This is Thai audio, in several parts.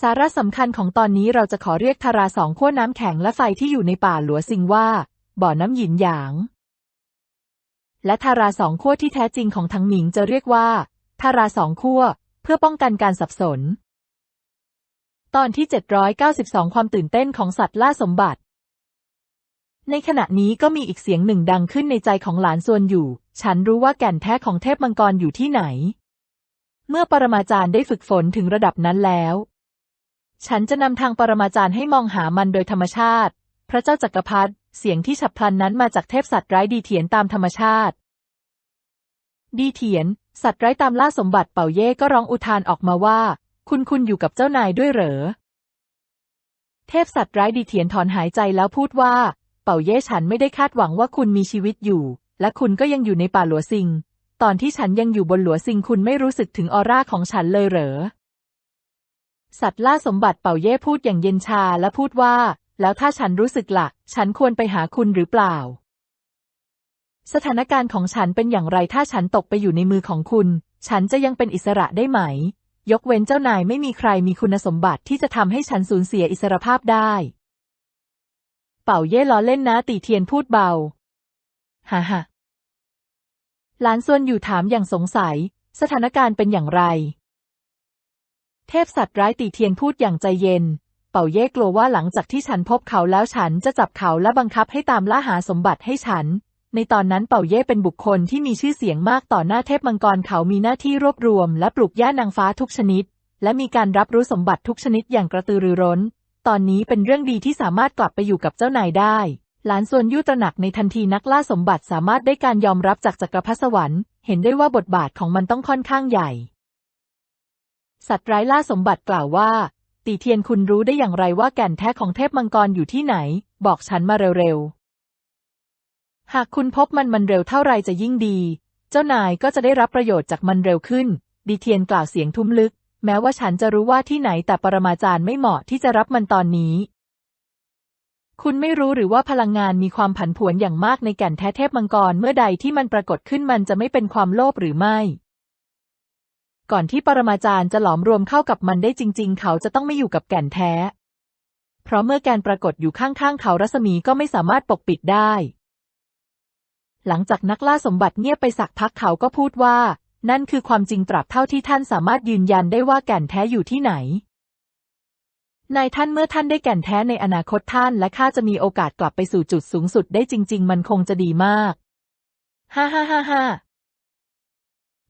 สาระสำคัญของตอนนี้เราจะขอเรียกทาราสองขั้วน้ำแข็งและไฟที่อยู่ในป่าหลัวซิงว่า บ่อน้ำหยินหยาง และทาราสองขั้วที่แท้จริงของทั้งหมิงจะเรียกว่าทาราสองขั้วเพื่อป้องกันการสับสน ตอนที่ 792 ความตื่นเต้นของสัตว์ล่าสมบัติ ในขณะนี้ก็มีอีกเสียงหนึ่งดังขึ้นในใจของหลานส่วนอยู่ ฉันรู้ว่าแก่นแท้ของเทพมังกรอยู่ที่ไหน เมื่อปรมาจารย์ได้ฝึกฝนถึงระดับนั้นแล้ว ฉันจะนำทางปรมาจารย์ให้มองหามันโดยธรรมชาติ พระเจ้าจักรพรรดิเสียงที่ฉับพลันนั้นมาจากเทพสัตว์ไร้ดีเถียนตามธรรมชาติ ดีเถียน สัตว์ไร้ตามล่าสมบัติเป่าเย่ก็ร้องอุทานออกมาว่า คุณคุณอยู่กับเจ้านายด้วยเหรอ เทพสัตว์ไร้ดีเถียนถอนหายใจแล้วพูดว่า เป่าเย่ฉันไม่ได้คาดหวังว่าคุณมีชีวิตอยู่ และคุณก็ยังอยู่ในป่าหลัวซิง ตอนที่ฉันยังอยู่บนหลัวซิงคุณไม่รู้สึกถึงออร่าของฉันเลยเหรอ สัตว์ล่าสมบัติเป่าเย่พูดอย่างเย็นชาและพูดว่า แล้วถ้าฉันรู้สึกละ่ะ ฉันควรไปหาคุณหรือเปล่า สถานการณ์ของฉันเป็นอย่างไรถ้าฉันตกไปอยู่ในมือของคุณ ฉันจะยังเป็นอิสระได้ไหม ยกเว้นเจ้านายไม่มีใครมีคุณสมบัติที่จะทำให้ฉันสูญเสียอิสรภาพได้ เป่าเย่ล้อเล่นนะตีเทียนพูดเบาฮ่าฮ่าหลานส่วนอยู่ถามอย่างสงสัย สถานการณ์เป็นอย่างไร เทพสัตว์ร้ายตีเทียนพูดอย่างใจเย็น เป่าเย่กลัวว่าหลังจากที่ฉันพบเขาแล้วฉันจะจับเขาและบังคับให้ตามล่าหาสมบัติให้ฉัน ในตอนนั้นเป่าเย่เป็นบุคคลที่มีชื่อเสียงมากต่อหน้าเทพมังกรเขามีหน้าที่รวบรวม และปลูกหญ้านางฟ้าทุกชนิด และมีการรับรู้สมบัติทุกชนิดอย่างกระตือรือร้น ตอนนี้เป็นเรื่องดีที่สามารถกลับไปอยู่กับเจ้านายได้หลานส่วนยู่ตระหนักในทันทีนักล่าสมบัติสามารถได้การยอมรับจากจักรพรรดิสวรรค์ เห็นได้ว่าบทบาทของมันต้องค่อนข้างใหญ่ สัตว์ร้ายล่าสมบัติกล่าวว่า ตีเทียนคุณรู้ได้อย่างไรว่าแก่นแท้ของเทพมังกรอยู่ที่ไหน บอกฉันมาเร็วๆ หากคุณพบมันมันเร็วเท่าไรจะยิ่งดี เจ้านายก็จะได้รับประโยชน์จากมันเร็วขึ้น ดีเทียนกล่าวเสียงทุ้มลึก แม้ว่าฉันจะรู้ว่าที่ไหนแต่ปรมาจารย์ไม่เหมาะที่จะรับมันตอนนี้ คุณไม่รู้หรือว่าพลังงานมีความผันผวนอย่างมากในแก่นแท้เทพมังกรเมื่อใดที่มันปรากฏขึ้นมันจะไม่เป็นความโลภหรือไม่ ก่อนที่ปรมาจารย์จะหลอมรวมเข้ากับมันได้จริง ๆ เขาจะต้องไม่อยู่กับแก่นแท้ เพราะเมื่อแกนปรากฏอยู่ข้างๆเขารัศมีก็ไม่สามารถปกปิดได้ หลังจากนักล่าสมบัติเงียบไปสักพักเขาก็พูดว่า นั่นคือความจริงตราบเท่าที่ท่านสามารถยืนยันได้ว่าแก่นแท้อยู่ที่ไหนนายท่านเมื่อท่านได้แก่นแท้ในอนาคตท่านและข้าจะมีโอกาสกลับไปสู่จุดสูงสุดได้จริง ๆ มันคงจะดีมาก ฮ่าฮ่าฮ่าฮ่า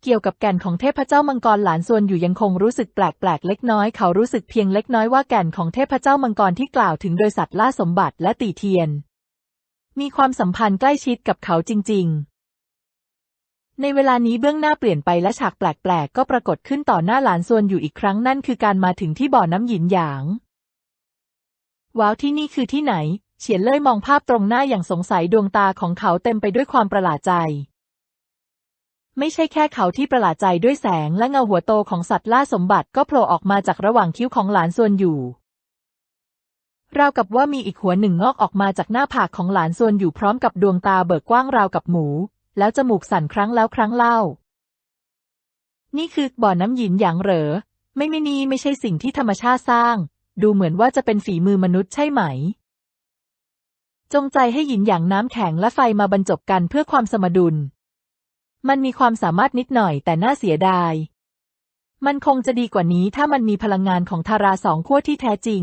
เกี่ยวกับแก่นของเทพเจ้ามังกรหลานส่วนอยู่ยังคงรู้สึกแปลกๆเล็กน้อยเขารู้สึกเพียงเล็กน้อยว่าแก่นของเทพเจ้ามังกรที่กล่าวถึงโดยสัตว์ล่าสมบัติและตีเทียน มีความสัมพันธ์ใกล้ชิดกับเขาจริง ๆ ในเวลานี้เบื้องหน้าเปลี่ยนไปและฉากแปลกๆ ก็ปรากฏขึ้นต่อหน้าหลานส่วนอยู่อีกครั้งนั่นคือการมาถึงที่บ่อน้ำหยินหยาง ว้าวที่นี่คือที่ไหน เฉียนเล่ยมองภาพตรงหน้าอย่างสงสัยดวงตาของเขาเต็มไปด้วยความประหลาดใจ ไม่ใช่แค่เขาที่ประหลาดใจด้วยแสงและเงาหัวโตของสัตว์ล่าสมบัติก็โผล่ออกมาจากระหว่างคิ้วของหลานส่วนอยู่ ราวกับว่ามีอีกหัวหนึ่งงอกออกมาจากหน้าผากของหลานส่วนอยู่พร้อมกับดวงตาเบิกกว้างราวกับหมู แล้วจมูกสั่นครั้งแล้วครั้งเล่า นี่คือบ่อน้ำหยินหยางเหรอ ไม่ไม่นี่ไม่ใช่สิ่งที่ธรรมชาติสร้าง ดูเหมือนว่าจะเป็นฝีมือมนุษย์ใช่ไหมจงใจให้หยินหยางน้ำแข็งและไฟมาบรรจบกันเพื่อความสมดุล มันมีความสามารถนิดหน่อยแต่น่าเสียดาย มันคงจะดีกว่านี้ถ้ามันมีพลังงานของทาราสองขั้วที่แท้จริง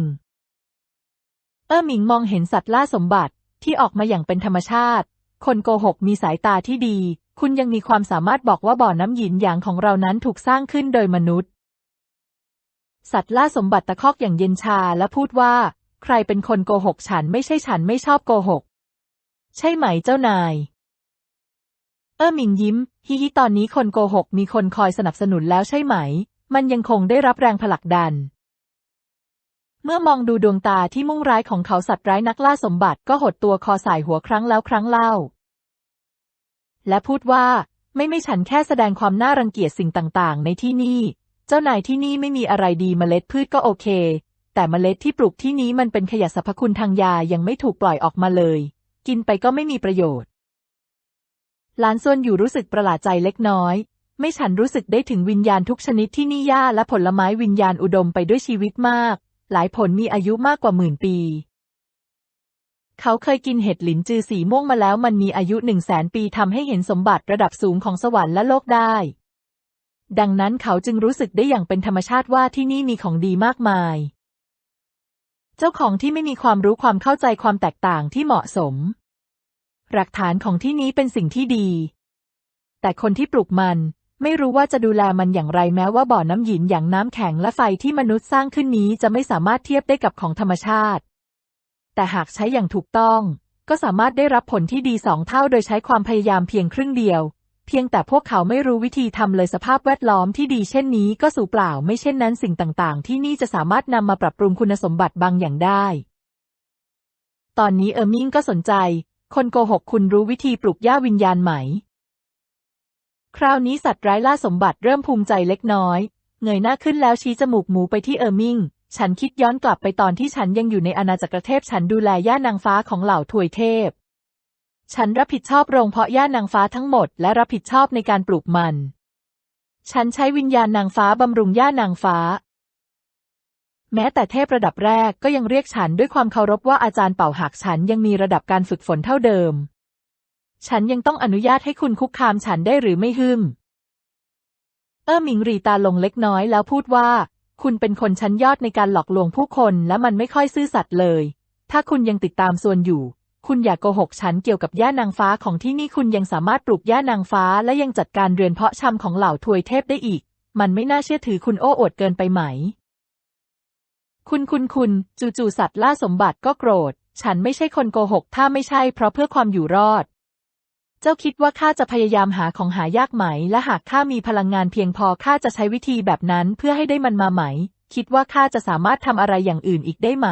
เออหมิงมองเห็นสัตว์ล่าสมบัติที่ออกมาอย่างเป็นธรรมชาติ คนโกหกมีสายตาที่ดี คุณยังมีความสามารถบอกว่าบ่อน้ำหยินหยางของเรานั้นถูกสร้างขึ้นโดยมนุษย์ สัตว์ล่าสมบัติตะคอกอย่างเย็นชาและพูดว่า ใครเป็นคนโกหกฉันไม่ใช่ฉันไม่ชอบโกหก ใช่ไหมเจ้านาย เออหมิงยิ้ม ฮิฮิตอนนี้คนโกหกมีคนคอยสนับสนุนแล้วใช่ไหม มันยังคงได้รับแรงผลักดัน เมื่อมองดูดวงตาที่มุ่งร้ายของเขาสัตว์ร้ายนักล่าสมบัติก็หดตัวคอสายหัวครั้งแล้วครั้งเล่า และพูดว่า ไม่ไม่ฉันแค่แสดงความน่ารังเกียจสิ่งต่างๆ ในที่นี่ เจ้านายที่นี่ไม่มีอะไรดีเมล็ดพืชก็โอเค แต่เมล็ดที่ปลูกที่นี้มันเป็นขยะสรรพคุณทางยายังไม่ถูกปล่อยออกมาเลย กินไปก็ไม่มีประโยชน์ หลานส่วนอยู่รู้สึกประหลาดใจเล็กน้อย ไม่ฉันรู้สึกได้ถึงวิญญาณทุกชนิดที่นี่หญ้าและผลไม้วิญญาณอุดมไปด้วยชีวิตมาก หลายผลมีอายุมากกว่าหมื่นปี เขาเคยกินเห็ดหลินจือสีม่วงมาแล้วมันมีอายุหนึ่งแสนปีทำให้เห็นสมบัติระดับสูงของสวรรค์และโลกได้ ดังนั้นเขาจึงรู้สึกได้อย่างเป็นธรรมชาติว่าที่นี่มีของดีมากมาย เจ้าของที่ไม่มีความรู้ความเข้าใจความแตกต่างที่เหมาะสม หลักฐานของที่นี้เป็นสิ่งที่ดี แต่คนที่ปลูกมันไม่รู้ว่าจะดูแลมันอย่างไรแม้ว่าบ่อน้ำหยินอย่างน้ำแข็งและไฟที่มนุษย์สร้างขึ้นนี้จะไม่สามารถเทียบได้กับของธรรมชาติ แต่หากใช้อย่างถูกต้อง ก็สามารถได้รับผลที่ดีสองเท่าโดยใช้ความพยายามเพียงครึ่งเดียว เพียงแต่พวกเขาไม่รู้วิธีทำเลยสภาพแวดล้อมที่ดีเช่นนี้ก็สูเปล่าไม่เช่นนั้นสิ่งต่าง ๆ ที่นี่จะสามารถนำมาปรับปรุงคุณสมบัติบางอย่างได้ ตอนนี้เออร์มิงก็สนใจ คนโกหกคุณรู้วิธีปลุกย่าวิญญาณไหม คราวนี้สัตว์ร้ายล่าสมบัติเริ่มภูมิใจเล็กน้อย เงยหน้าขึ้นแล้วชี้จมูกหมูไปที่เออร์มิง ฉันคิดย้อนกลับไปตอนที่ฉันยังอยู่ในอาณาจักรเทพ ฉันดูแลย่านางฟ้าของเหล่าทวยเทพ ฉันรับผิดชอบโรงเพาะย่านางฟ้าทั้งหมด และรับผิดชอบในการปลูกมัน ฉันใช้วิญญาณนางฟ้าบำรุงย่านางฟ้า แม้แต่เทพระดับแรกก็ยังเรียกฉันด้วยความเคารพว่าอาจารย์เป่าหากฉันยังมีระดับการฝึกฝนเท่าเดิม ฉันยังต้องอนุญาตให้คุณคุกคามฉันได้หรือไม่ฮึมเออหมิงรีตาลงเล็กน้อยแล้วพูดว่า คุณเป็นคนชั้นยอดในการหลอกลวงผู้คนและมันไม่ค่อยซื่อสัตย์เลย ถ้าคุณยังติดตามส่วนอยู่ คุณอย่ากโกหกฉันเกี่ยวกับย่านางฟ้าของที่นี่คุณยังสามารถปลูกย่านางฟ้าและยังจัดการเรือนเพาะชำของเหล่าทวยเทพได้อีก มันไม่น่าเชื่อถือคุณโอ้อวดเกินไปไหม คุณคุณคุณจู่ๆสัตว์ล่าสมบัติก็โกรธ ฉันไม่ใช่คนโกหก ถ้าไม่ใช่เพราะเพื่อความอยู่รอด เจ้าคิดว่าข้าจะพยายามหาของหายากไหม และหากข้ามีพลังงานเพียงพอข้าจะใช้วิธีแบบนั้นเพื่อให้ได้มันมาไหม คิดว่าข้าจะสามารถทำอะไรอย่างอื่นอีกได้ไหม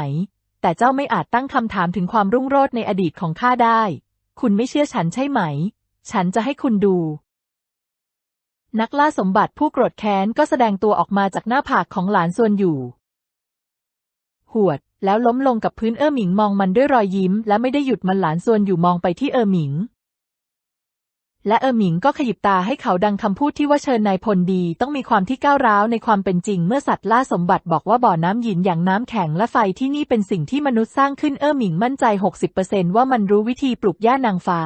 แต่เจ้าไม่อาจตั้งคำถามถึงความรุ่งโรจน์ในอดีตของข้าได้ คุณไม่เชื่อฉันใช่ไหม ฉันจะให้คุณดูนักล่าสมบัติผู้โกรธแค้นก็แสดงตัวออกมาจากหน้าผากของหลานส่วนอยู่ หวด แล้วล้มลงกับพื้นเออหมิงมองมันด้วยรอยยิ้ม และไม่ได้หยุดมันหลานส่วนอยู่มองไปที่เออหมิง และเออหมิงก็ขยิบตาให้เขาดังคำพูดที่ว่าเชิญนายพลดี ต้องมีความที่ก้าวร้าวในความเป็นจริง เมื่อสัตว์ล่าสมบัติบอกว่าบ่อน้ำหยินอย่างน้ำแข็งและไฟที่นี่เป็นสิ่งที่มนุษย์สร้างขึ้นเออหมิงมั่นใจ 60%ว่ามันรู้วิธีปลูกหญ้านางฟ้า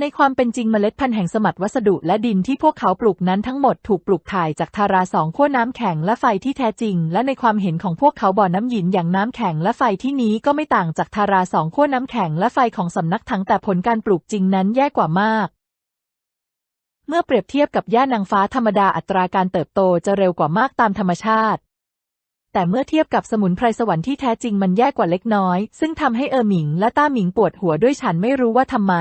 ในความเป็นจริงเมล็ดพันธุ์แห่งสมบัติวัสดุและดินที่พวกเขาปลูกนั้นทั้งหมดถูกปลูกถ่ายจากทาราสองขั้วน้ำแข็งและไฟที่แท้จริง และในความเห็นของพวกเขาบ่อน้ำหยินอย่างน้ำแข็งและไฟที่นี้ก็ไม่ต่างจากทาราสองขั้วน้ำแข็งและไฟของสำนักถังแต่ผลการปลูกจริงนั้นแย่กว่ามาก เมื่อเปรียบเทียบกับหญ้านางฟ้าธรรมดาอัตราการเติบโตจะเร็วกว่ามากตามธรรมชาติแต่เมื่อเทียบกับสมุนไพรสวรรค์ที่แท้จริงมันแย่กว่าเล็กน้อย ซึ่งทำให้เออหมิงและต้าหมิงปวดหัวด้วยฉันไม่รู้ว่าทำไม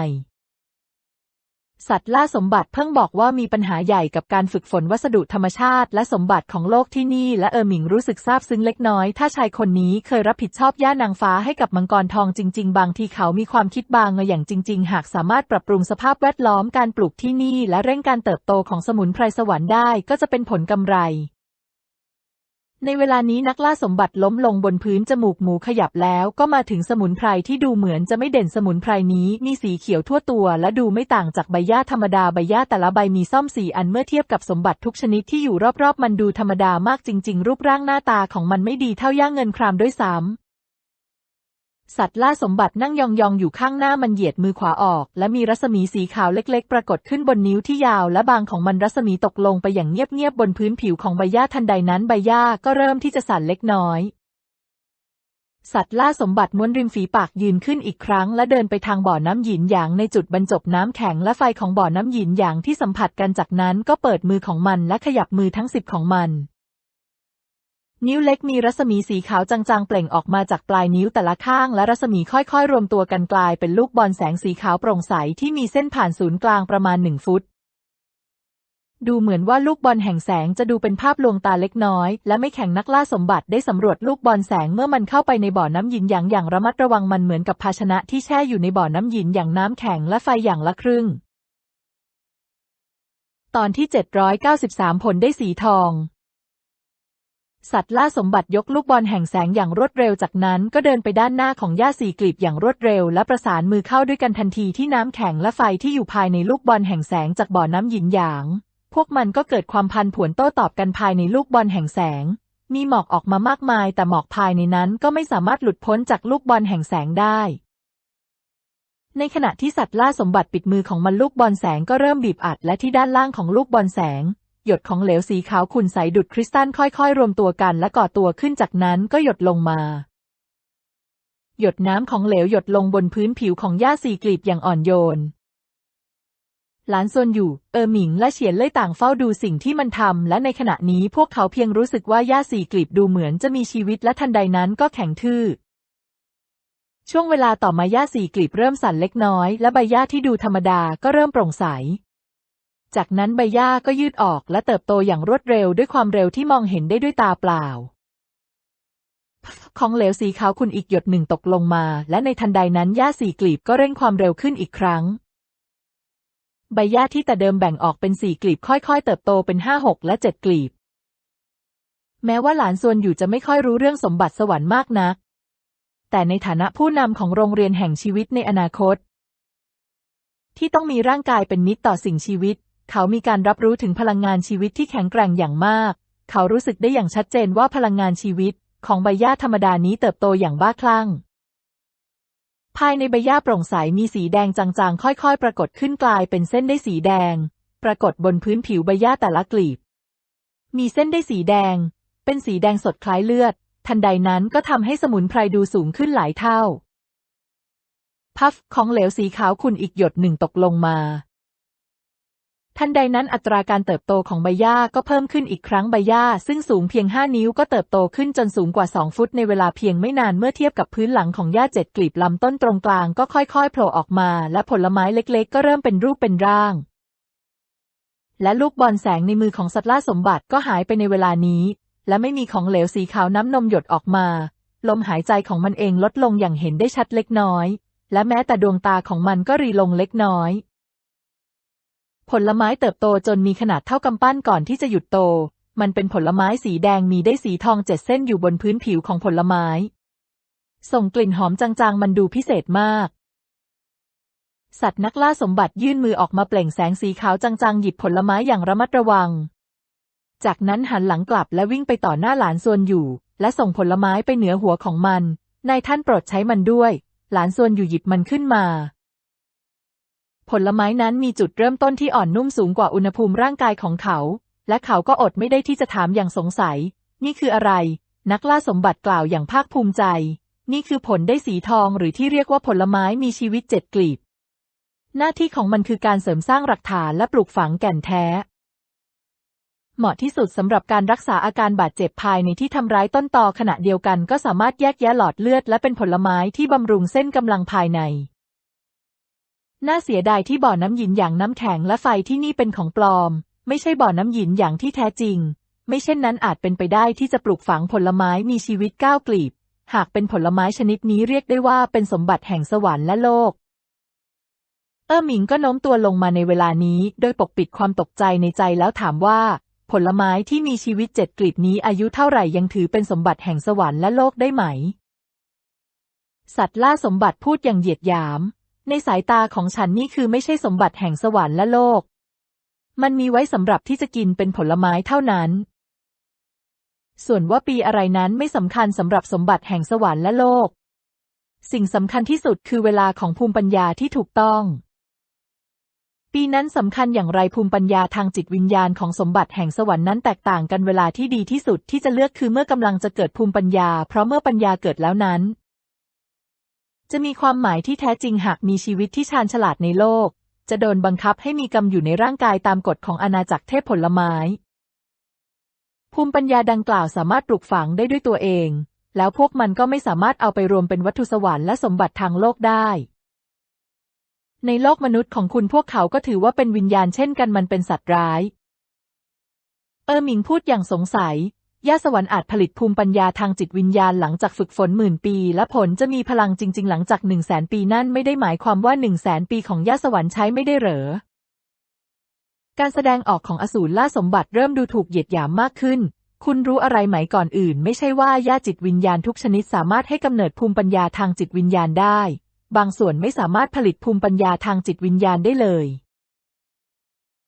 สัตว์ล่าสมบัติเพิ่งบอกว่ามีปัญหาใหญ่กับการฝึกฝนวัสดุธรรมชาติและสมบัติของโลกที่นี่และเออหมิงรู้สึกซาบซึ้งเล็กน้อย ถ้าชายคนนี้เคยรับผิดชอบย่านางฟ้าให้กับมังกรทองจริง ๆ บางทีเขามีความคิดบางเงอย่างจริง ๆ หากสามารถปรับปรุงสภาพแวดล้อมการปลูกที่นี่ และเร่งการเติบโตของสมุนไพรสวรรค์ได้ก็จะเป็นผลกำไร ในเวลานี้นักล่าสมบัติล้มลงบนพื้นจมูกหมูขยับแล้วก็มาถึงสมุนไพรที่ดูเหมือนจะไม่เด่นสมุนไพรนี้มีสีเขียวทั่วตัว และดูไม่ต่างจากใบหญ้าธรรมดาใบหญ้าแต่ละใบมีซ่อมสีอันเมื่อเทียบกับสมบัติทุกชนิดที่อยู่รอบๆ มันดูธรรมดามากจริง ๆ รูปร่างหน้าตาของมันไม่ดีเท่าย่างเงินครามด้วยซ้ำ สัตว์ล่าสมบัตินั่งยองๆอยู่ข้างหน้ามันเหยียดมือขวาออก และมีรัศมีสีขาวเล็ก ๆ ปรากฏขึ้นบนนิ้วที่ยาวและบางของมันรัศมีตกลงไปอย่างเงียบๆบนพื้นผิวของใบหญ้าทันใดนั้นใบหญ้าก็เริ่มที่จะสั่นเล็กน้อย สัตว์ล่าสมบัติม้วนริมฝีปากยืนขึ้นอีกครั้ง และเดินไปทางบ่อน้ำหยินหยางในจุดบรรจบน้ำแข็งและไฟของบ่อน้ำหยินหยางที่สัมผัสกันจากนั้นก็เปิดมือของมันและขยับมือทั้งสิบของมัน นิ้วเล็กมีรัศมีสีขาวจางๆ เปล่งออกมาจากปลายนิ้วแต่ละข้าง และรัศมีค่อยๆ รวมตัวกันกลายเป็นลูกบอลแสงสีขาวโปร่งใสที่มีเส้นผ่านศูนย์กลางประมาณหนึ่งฟุต ดูเหมือนว่าลูกบอลแห่งแสงจะดูเป็นภาพลวงตาเล็กน้อย และไม่แข่งนักล่าสมบัติได้สำรวจลูกบอลแสงเมื่อมันเข้าไปในบ่อน้ำหยินหยางอย่างระมัดระวังมันเหมือนกับภาชนะที่แช่อยู่ในบ่อน้ำหยินอย่างน้ำแข็งและไฟอย่างละครึ่ง ตอนที่ 793 ผลได้สีทอง สัตว์ล่าสมบัติยกลูกบอลแห่งแสงอย่างรวดเร็วจากนั้นก็เดินไปด้านหน้าของย่าสีกลีบอย่างรวดเร็ว และประสานมือเข้าด้วยกันทันทีที่น้ำแข็งและไฟที่อยู่ภายในลูกบอลแห่งแสงจากบ่อน้ำหยินหยาง พวกมันก็เกิดความพันผวนโต้ตอบกันภายในลูกบอลแห่งแสง มีหมอกออกมามากมาย แต่หมอกภายในนั้นก็ไม่สามารถหลุดพ้นจากลูกบอลแห่งแสงได้ในขณะที่สัตว์ล่าสมบัติปิดมือของมันลูกบอลแสงก็เริ่มบีบอัดและที่ด้านล่างของลูกบอลแสง หยดของเหลวสีขาวขุ่นใสดุดคริสตัลค่อยๆ รวมตัวกันและก่อตัวขึ้นจากนั้นก็หยดลงมา หยดน้ำของเหลวหยดลงบนพื้นผิวของหญ้าสีกลีบอย่างอ่อนโยน หลานซวนอยู่ เออหมิงและเฉียนเล่ยต่างเฝ้าดูสิ่งที่มันทำและในขณะนี้พวกเขาเพียงรู้สึกว่าหญ้าสีกลีบดูเหมือนจะมีชีวิตและทันใดนั้นก็แข็งทื่อช่วงเวลาต่อมาหญ้าสีกลีบเริ่มสั่นเล็กน้อย และใบหญ้าที่ดูธรรมดาก็เริ่มโปร่งใส จากนั้นใบหญ้าก็ยืดออกและเติบโตอย่างรวดเร็วด้วยความเร็วที่มองเห็นได้ด้วยตาเปล่า ของเหลวสีขาวขุ่นอีกหยดหนึ่งตกลงมา และในทันใดนั้นหญ้าสีกลีบก็เร่งความเร็วขึ้นอีกครั้ง ใบหญ้าที่แต่เดิมแบ่งออกเป็นสี่กลีบค่อยๆ เติบโตเป็นห้าหกและเจ็ดกลีบ แม้ว่าหลานซวนอยู่จะไม่ค่อยรู้เรื่องสมบัติสวรรค์มากนัก แต่ในฐานะผู้นำของโรงเรียนแห่งชีวิตในอนาคต ที่ต้องมีร่างกายเป็นมิตรต่อสิ่งชีวิต เขามีการรับรู้ถึงพลังงานชีวิตที่แข็งแกร่งอย่างมาก เขารู้สึกได้อย่างชัดเจนว่าพลังงานชีวิต ของใบหญ้าธรรมดานี้เติบโตอย่างบ้าคลั่ง ภายในใบหญ้าโปร่งใสมีสีแดงจางๆ ค่อยๆ ปรากฏขึ้นกลายเป็นเส้นได้สีแดง ปรากฏบนพื้นผิวใบหญ้าแต่ละกลีบ มีเส้นได้สีแดง เป็นสีแดงสดคล้ายเลือด ทันใดนั้นก็ทำให้สมุนไพรดูสูงขึ้นหลายเท่า พัฟของเหลวสีขาวขุ่นอีกหยดหนึ่งตกลงมา ทันใดนั้นอัตราการเติบโตของใบหญ้าก็เพิ่มขึ้นอีกครั้งใบหญ้าซึ่งสูงเพียง 5 นิ้วก็เติบโตขึ้นจนสูงกว่า 2 ฟุตในเวลาเพียงไม่นานเมื่อเทียบกับพื้นหลังของหญ้าเจ็ดกลีบลำต้นตรงกลางก็ค่อยๆโผล่ออกมา และผลไม้เล็กๆ ก็เริ่มเป็นรูปเป็นร่าง และลูกบอลแสงในมือของสัตว์ล่าสมบัติก็หายไปในเวลานี้ และไม่มีของเหลวสีขาวน้ำนมหยดออกมา ลมหายใจของมันเองลดลงอย่างเห็นได้ชัดเล็กน้อย และแม้แต่ดวงตาของมันก็รีลงเล็กน้อย ผลไม้เติบโตจนมีขนาดเท่ากำปั้นก่อนที่จะหยุดโต มันเป็นผลไม้สีแดงมีได้สีทองเจ็ดเส้นอยู่บนพื้นผิวของผลไม้ ส่งกลิ่นหอมจางๆ มันดูพิเศษมาก สัตว์นักล่าสมบัติยื่นมือออกมาเปล่งแสงสีขาวจางๆ หยิบผลไม้อย่างระมัดระวัง จากนั้นหันหลังกลับและวิ่งไปต่อหน้าหลานส่วนอยู่ และส่งผลไม้ไปเหนือหัวของมัน นายท่านโปรดใช้มันด้วย หลานส่วนอยู่หยิบมันขึ้นมา ผลไม้นั้นมีจุดเริ่มต้นที่อ่อนนุ่มสูงกว่าอุณหภูมิร่างกายของเขา และเขาก็อดไม่ได้ที่จะถามอย่างสงสัย นี่คืออะไร นักล่าสมบัติกล่าวอย่างภาคภูมิใจ นี่คือผลได้สีทองหรือที่เรียกว่าผลไม้มีชีวิตเจ็ดกลีบ หน้าที่ของมันคือการเสริมสร้างหลักฐานและปลูกฝังแก่นแท้ เหมาะที่สุดสำหรับการรักษาอาการบาดเจ็บภายในที่ทำร้ายต้นตอขณะเดียวกันก็สามารถแยกแยะหลอดเลือดและเป็นผลไม้ที่บำรุงเส้นกำลังภายใน น่าเสียดายที่บ่อน้ำหยินอย่างน้ำแข็งและไฟที่นี่เป็นของปลอม ไม่ใช่บ่อน้ำหยินอย่างที่แท้จริง ไม่เช่นนั้นอาจเป็นไปได้ที่จะปลูกฝังผลไม้มีชีวิตก้าวกลีบ หากเป็นผลไม้ชนิดนี้เรียกได้ว่าเป็นสมบัติแห่งสวรรค์และโลก เออหมิงก็โน้มตัวลงมาในเวลานี้ โดยปกปิดความตกใจในใจแล้วถามว่า ผลไม้ที่มีชีวิตเจ็ดกลีบนี้อายุเท่าไหร่ยังถือเป็นสมบัติแห่งสวรรค์และโลกได้ไหม สัตว์ล่าสมบัติพูดอย่างเหยียดหยาม ในสายตาของฉันนี่คือไม่ใช่สมบัติแห่งสวรรค์และโลก มันมีไว้สำหรับที่จะกินเป็นผลไม้เท่านั้น ส่วนว่าปีอะไรนั้นไม่สำคัญสำหรับสมบัติแห่งสวรรค์และโลก สิ่งสำคัญที่สุดคือเวลาของภูมิปัญญาที่ถูกต้อง ปีนั้นสำคัญอย่างไรภูมิปัญญาทางจิตวิญญาณของสมบัติแห่งสวรรค์นั้นแตกต่างกันเวลาที่ดีที่สุดที่จะเลือกคือเมื่อกำลังจะเกิดภูมิปัญญา เพราะเมื่อปัญญาเกิดแล้วนั้น จะมีความหมายที่แท้จริงหากมีชีวิตที่ชาญฉลาดในโลก จะโดนบังคับให้มีกรรมอยู่ในร่างกายตามกฎของอาณาจักรเทพผลไม้ ภูมิปัญญาดังกล่าวสามารถปลูกฝังได้ด้วยตัวเอง แล้วพวกมันก็ไม่สามารถเอาไปรวมเป็นวัตถุสวรรค์และสมบัติทางโลกได้ ในโลกมนุษย์ของคุณพวกเขาก็ถือว่าเป็นวิญญาณเช่นกันมันเป็นสัตว์ร้าย เออหมิงพูดอย่างสงสัย ย่าสวรรค์อาจผลิตภูมิปัญญาทางจิตวิญญาณหลังจากฝึกฝนหมื่นปี และผลจะมีพลังจริง ๆ หลังจากหนึ่งแสนปีนั่นไม่ได้หมายความว่าหนึ่งแสนปีของย่าสวรรค์ใช้ไม่ได้เหรอ การแสดงออกของอสูรล่าสมบัติเริ่มดูถูกเหยียดหยามมากขึ้น คุณรู้อะไรไหมก่อนอื่น ไม่ใช่ว่าย่าจิตวิญญาณทุกชนิดสามารถให้กำเนิดภูมิปัญญาทางจิตวิญญาณได้ บางส่วนไม่สามารถผลิตภูมิปัญญาทางจิตวิญญาณได้เลย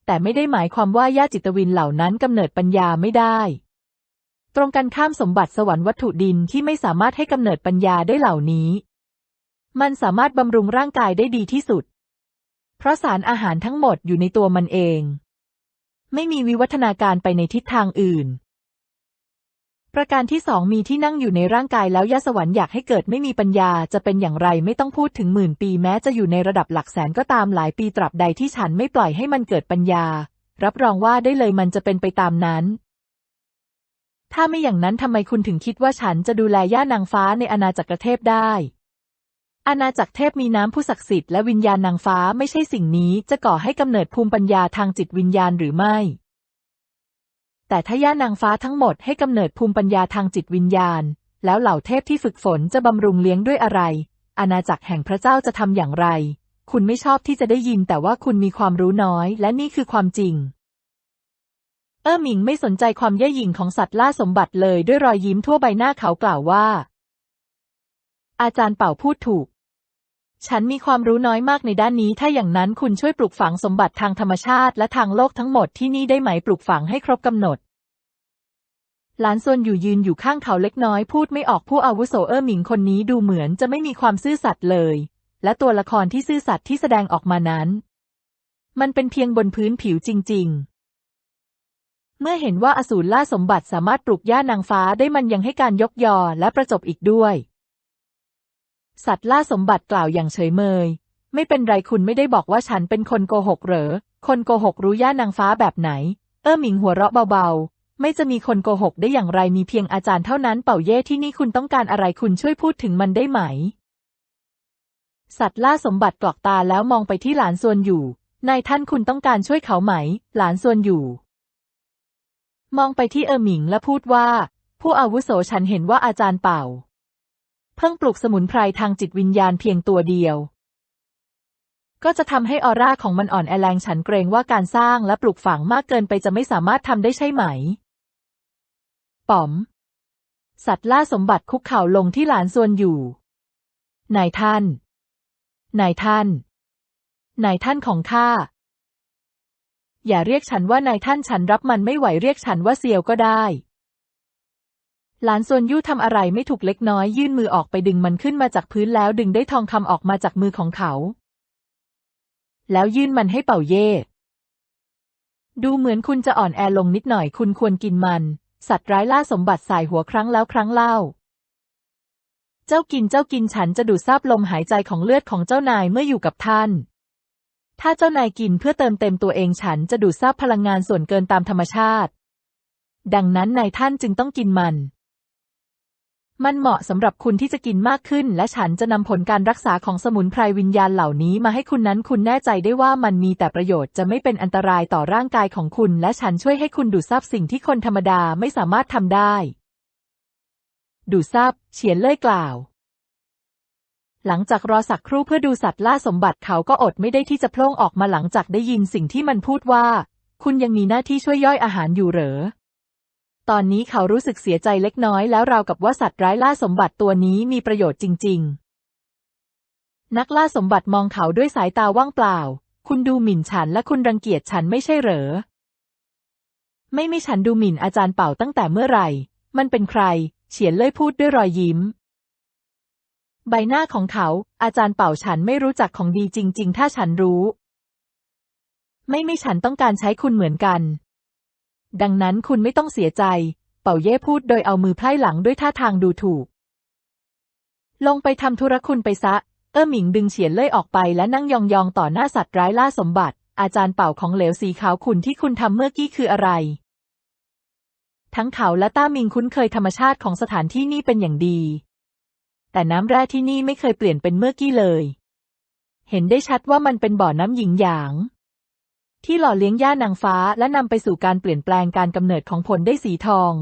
แต่ไม่ได้หมายความว่าย่าจิตวินเหล่านั้นกำเนิดปัญญาไม่ได้ ตรงกันข้ามสมบัติสวรรค์วัตถุดินที่ไม่สามารถให้กำเนิดปัญญาได้เหล่านี้ มันสามารถบำรุงร่างกายได้ดีที่สุด เพราะสารอาหารทั้งหมดอยู่ในตัวมันเอง ไม่มีวิวัฒนาการไปในทิศทางอื่น ประการที่สองมีที่นั่งอยู่ในร่างกายแล้วยาสวรรค์อยากให้เกิดไม่มีปัญญาจะเป็นอย่างไรไม่ต้องพูดถึงหมื่นปีแม้จะอยู่ในระดับหลักแสนก็ตามหลายปีตราบใดที่ฉันไม่ปล่อยให้มันเกิดปัญญา รับรองว่าได้เลยมันจะเป็นไปตามนั้น ถ้าไม่อย่างนั้นทำไมคุณถึงคิดว่าฉันจะดูแลย่านางฟ้าในอาณาจักรเทพได้ อาณาจักรเทพมีน้ำผู้ศักดิ์สิทธิ์และวิญญาณนางฟ้าไม่ใช่สิ่งนี้จะก่อให้กำเนิดภูมิปัญญาทางจิตวิญญาณหรือไม่ แต่ถ้าย่านางฟ้าทั้งหมดให้กำเนิดภูมิปัญญาทางจิตวิญญาณ แล้วเหล่าเทพที่ฝึกฝนจะบำรุงเลี้ยงด้วยอะไร อาณาจักรแห่งพระเจ้าจะทำอย่างไร คุณไม่ชอบที่จะได้ยินแต่ว่าคุณมีความรู้น้อย และนี่คือความจริง เออหมิงไม่สนใจความเย่อหยิ่งของสัตว์ล่าสมบัติเลยด้วยรอยยิ้มทั่วใบหน้าเขากล่าวว่า อาจารย์เป่าพูดถูก ฉันมีความรู้น้อยมากในด้านนี้ถ้าอย่างนั้นคุณช่วยปลูกฝังสมบัติทางธรรมชาติและทางโลกทั้งหมดที่นี่ได้ไหมปลูกฝังให้ครบกำหนดหลานซวนอยู่ยืนอยู่ข้างเขาเล็กน้อยพูดไม่ออกผู้อาวุโสเออหมิงคนนี้ดูเหมือนจะไม่มีความซื่อสัตย์เลย และตัวละครที่ซื่อสัตย์ที่แสดงออกมานั้น มันเป็นเพียงบนพื้นผิวจริง ๆ เมื่อเห็นว่าอสูรล่าสมบัติสามารถปลูกหญ้านางฟ้าได้มันยังให้การยกยอและประจบอีกด้วย สัตว์ล่าสมบัติกล่าวอย่างเฉยเมย ไม่เป็นไรคุณไม่ได้บอกว่าฉันเป็นคนโกหกเหรอ คนโกหกรู้ย่านางฟ้าแบบไหน เออหมิงหัวเราะเบาๆ ไม่จะมีคนโกหกได้อย่างไรมีเพียงอาจารย์เท่านั้นเป่าเย่ที่นี่คุณต้องการอะไรคุณช่วยพูดถึงมันได้ไหม สัตว์ล่าสมบัติกรอกตาแล้วมองไปที่หลานส่วนอยู่นายท่านคุณต้องการช่วยเขาไหม หลานส่วนอยู่ มองไปที่เออหมิงและพูดว่า ผู้อาวุโสฉันเห็นว่าอาจารย์เป่า เพิ่งปลูกสมุนไพรทางจิตวิญญาณเพียงตัวเดียว ก็จะทำให้ออร่าของมันอ่อนแอแรงฉันเกรงว่าการสร้างและปลูกฝังมากเกินไปจะไม่สามารถทำได้ใช่ไหม ป๋อม สัตว์ล่าสมบัติคุกเข่าลงที่หลานส่วนอยู่ นายท่าน นายท่าน นายท่านของข้า อย่าเรียกฉันว่านายท่านฉันรับมันไม่ไหวเรียกฉันว่าเซียวก็ได้ หลานส่วนยู่ทำอะไรไม่ถูกเล็กน้อยยื่นมือออกไปดึงมันขึ้นมาจากพื้นแล้วดึงได้ทองคำออกมาจากมือของเขา แล้วยื่นมันให้เป่าเย่ดูเหมือนคุณจะอ่อนแอลงนิดหน่อยคุณควรกินมัน สัตว์ร้ายล่าสมบัติสายหัวครั้งแล้วครั้งเล่า เจ้ากินเจ้ากินฉันจะดูดซาบลมหายใจของเลือดของเจ้านายเมื่ออยู่กับท่าน ถ้าเจ้านายกินเพื่อเติมเต็มตัวเองฉันจะดูดซาบพลังงานส่วนเกินตามธรรมชาติ ดังนั้นนายท่านจึงต้องกินมัน มันเหมาะสำหรับคุณที่จะกินมากขึ้น และฉันจะนำผลการรักษาของสมุนไพรวิญญาณเหล่านี้มาให้คุณนั้นคุณแน่ใจได้ว่ามันมีแต่ประโยชน์จะไม่เป็นอันตรายต่อร่างกายของคุณ และฉันช่วยให้คุณดูดซับสิ่งที่คนธรรมดาไม่สามารถทำได้ ดูดซับเฉียนเล่ยกล่าว หลังจากรอสักครู่เพื่อดูสัตว์ล่าสมบัติเขาก็อดไม่ได้ที่จะโพล่งออกมาหลังจากได้ยินสิ่งที่มันพูดว่า คุณยังมีหน้าที่ช่วยย่อยอาหารอยู่เหรอ ตอนนี้เขารู้สึกเสียใจเล็กน้อยแล้วราวกับว่าสัตว์ร้ายล่าสมบัติตัวนี้มีประโยชน์จริง ๆ นักล่าสมบัติมองเขาด้วยสายตาว่างเปล่า คุณดูหมิ่นฉันและคุณรังเกียจฉันไม่ใช่เหรอ ไม่ไม่ฉันดูหมิ่นอาจารย์เป่าตั้งแต่เมื่อไหร่ มันเป็นใคร เฉียนเล่ยพูดด้วยรอยยิ้ม ใบหน้าของเขา อาจารย์เป่าฉันไม่รู้จักของดีจริง ๆ ถ้าฉันรู้ ไม่ไม่ฉันต้องการใช้คุณเหมือนกัน ดังนั้นคุณไม่ต้องเสียใจ เป่าเย่พูดโดยเอามือไพร่หลังด้วยท่าทางดูถูก ลงไปทำธุระคุณไปซะ เอ้อหมิงดึงเฉียนเล่ยออกไปและนั่งยองๆต่อหน้าสัตว์ร้ายล่าสมบัติ อาจารย์เป่าของเหลวสีขาวขุ่นที่คุณทำเมื่อกี้คืออะไร ทั้งเขาและต้ามิงคุ้นเคยธรรมชาติของสถานที่นี่เป็นอย่างดี แต่น้ำแร่ที่นี่ไม่เคยเปลี่ยนเป็นเมื่อกี้เลย เห็นได้ชัดว่ามันเป็นบ่อน้ำหยิงหยาง ที่หล่อเลี้ยงย่านางฟ้าและนำไปสู่การเปลี่ยนแปลงการกำเนิดของผลได้สีทอง